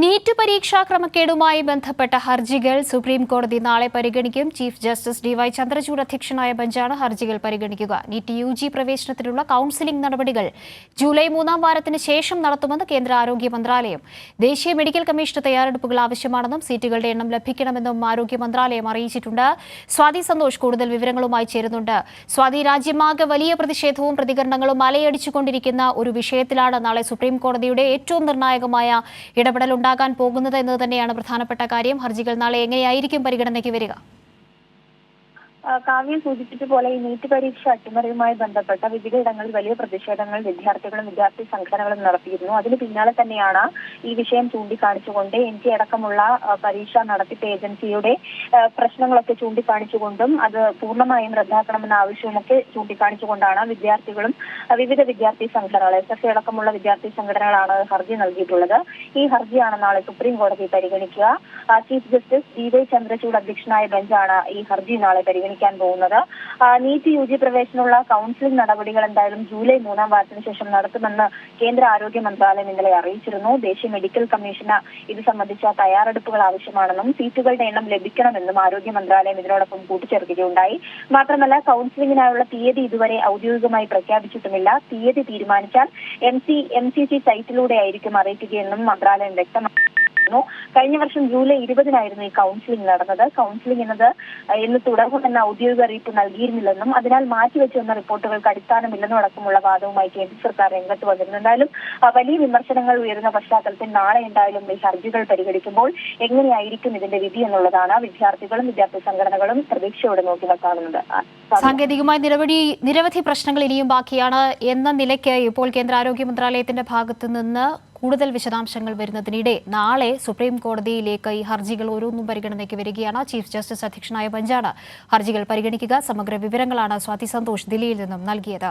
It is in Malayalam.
നീറ്റ് പരീക്ഷാ ക്രമക്കേടുമായി ബന്ധപ്പെട്ട ഹർജികൾ സുപ്രീം കോടതി നാളെ പരിഗണിക്കും. ചീഫ് ജസ്റ്റിസ് ഡിവൈ ചന്ദ്രചൂഡ് അധ്യക്ഷനായ ബെഞ്ചാണ് ഹർജികൾ പരിഗണിക്കുക. നീറ്റ് യു ജി പ്രവേശനത്തിനുള്ള കൌൺസിലിംഗ് നടപടികൾ ജൂലൈ മൂന്നാം വാരത്തിന് ശേഷം നടത്തുമെന്ന് കേന്ദ്ര ആരോഗ്യ മന്ത്രാലയം. ദേശീയ മെഡിക്കൽ കമ്മീഷന് തയ്യാറെടുപ്പുകൾ ആവശ്യമാണെന്നും സീറ്റുകളുടെ എണ്ണം ലഭിക്കണമെന്നും ആരോഗ്യ മന്ത്രാലയം അറിയിച്ചിട്ടുണ്ട്. സ്വാതി സന്തോഷ് കൂടുതൽ വിവരങ്ങളുമായി ചേരുന്നുണ്ട്. സ്വാതി രാജ്യമാകെ വലിയ പ്രതിഷേധവും പ്രതികരണങ്ങളും അലയടിച്ചുകൊണ്ടിരിക്കുന്ന ഒരു വിഷയത്തിലാണ് നാളെ സുപ്രീം കോടതിയുടെ ഏറ്റവും നിർണായകമായ ഇടപെടൽ ഉണ്ടാകാൻ പോകുന്നത് എന്നത് തന്നെയാണ് പ്രധാനപ്പെട്ട കാര്യം. ഹർജികൾ നാളെ എങ്ങനെയായിരിക്കും പരിഗണനയ്ക്ക് വരിക? കാവ്യ സൂചിപ്പിച്ച പോലെ ഈ നീറ്റ് പരീക്ഷ അട്ടിമറിയുമായി ബന്ധപ്പെട്ട വിവിധയിടങ്ങളിൽ വലിയ പ്രതിഷേധങ്ങൾ വിദ്യാർത്ഥികളും വിദ്യാർത്ഥി സംഘടനകളും നടത്തിയിരുന്നു. അതിന് പിന്നാലെ തന്നെയാണ് ഈ വിഷയം ചൂണ്ടിക്കാണിച്ചുകൊണ്ട് എൻ ടി അടക്കമുള്ള പരീക്ഷ നടത്തിപ്പ് ഏജൻസിയുടെ പ്രശ്നങ്ങളൊക്കെ ചൂണ്ടിക്കാണിച്ചുകൊണ്ടും അത് പൂർണമായും റദ്ദാക്കണമെന്ന ആവശ്യവുമൊക്കെ ചൂണ്ടിക്കാണിച്ചുകൊണ്ടാണ് വിദ്യാർത്ഥികളും വിവിധ വിദ്യാർത്ഥി സംഘടനകൾ എസ് എഫ് അടക്കമുള്ള വിദ്യാർത്ഥി സംഘടനകളാണ് ഹർജി നൽകിയിട്ടുള്ളത്. ഈ ഹർജിയാണ് നാളെ സുപ്രീം കോടതി പരിഗണിക്കുക. Chief justice D Y Chandrachud അധ്യക്ഷനായ ബെഞ്ചാണ് ഈ ഹർജി നാളെ പരിഗണിക്കാൻ പോകുന്നത്. നീറ്റ് യു ജി പ്രവേശനമുള്ള കൌൺസിലിംഗ് നടപടികൾ എന്തായാലും ജൂലൈ മൂന്നാം വാരത്തിന് ശേഷം നടത്തുമെന്ന് കേന്ദ്ര ആരോഗ്യ മന്ത്രാലയം ഇന്നലെ അറിയിച്ചിരുന്നു. ദേശീയ മെഡിക്കൽ കമ്മീഷന് ഇത് സംബന്ധിച്ച തയ്യാറെടുപ്പുകൾ ആവശ്യമാണെന്നും സീറ്റുകളുടെ എണ്ണം ലഭിക്കണമെന്നും ആരോഗ്യ മന്ത്രാലയം ഇതിനോടൊപ്പം കൂട്ടിച്ചേർക്കുകയുണ്ടായി. മാത്രമല്ല കൌൺസിലിംഗിനായുള്ള തീയതി ഇതുവരെ ഔദ്യോഗികമായി പ്രഖ്യാപിച്ചിട്ടുമില്ല. തീയതി തീരുമാനിച്ചാൽ M C M C C സൈറ്റിലൂടെ ആയിരിക്കും അറിയിക്കുകയെന്നും മന്ത്രാലയം വ്യക്തമാക്കി ു. കഴിഞ്ഞ വർഷം ജൂലൈ ഇരുപതിനായിരുന്നു ഈ കൗൺസിലിംഗ് നടന്നത്. കൗൺസിലിംഗ് എന്നത് ഇന്ന് തുടങ്ങുമെന്ന ഔദ്യോഗിക അറിയിപ്പ് നൽകിയിരുന്നില്ലെന്നും അതിനാൽ മാറ്റിവെച്ചുവന്ന റിപ്പോർട്ടുകൾക്ക് അടിസ്ഥാനമില്ലെന്നും അടക്കമുള്ള വാദവുമായി കേന്ദ്ര സർക്കാർ രംഗത്ത് വന്നിരുന്നു. വലിയ വിമർശനങ്ങൾ ഉയരുന്ന പശ്ചാത്തലത്തിൽ നാളെ എന്തായാലും ഈ ഹർജികൾ പരിഗണിക്കുമ്പോൾ എങ്ങനെയായിരിക്കും ഇതിന്റെ വിധി എന്നുള്ളതാണ് വിദ്യാർത്ഥികളും വിദ്യാർത്ഥി സംഘടനകളും പ്രതീക്ഷയോടെ നോക്കി കാണുന്നത് സാങ്കേതികമായി നിരവധി നിരവധി പ്രശ്നങ്ങൾ ഇനിയും ബാക്കിയാണ് എന്ന നിലയ്ക്ക് ഇപ്പോൾ കേന്ദ്ര ആരോഗ്യ മന്ത്രാലയത്തിന്റെ ഭാഗത്തു നിന്ന് കൂടുതൽ വിശദാംശങ്ങൾ വരുന്നതിനിടെ നാളെ സുപ്രീം കോടതിയിലേക്ക് ഈ ഹർജികൾ ഓരോന്നും പരിഗണനയ്ക്ക് വരികയാണ്. ചീഫ് ജസ്റ്റിസ് അധ്യക്ഷനായ ബെഞ്ചാണ് ഹർജികൾ പരിഗണിക്കുക. സമഗ്ര വിവരങ്ങളാണ് സ്വാതി സന്തോഷ് ദില്ലിയിൽ നിന്നും നൽകിയത്.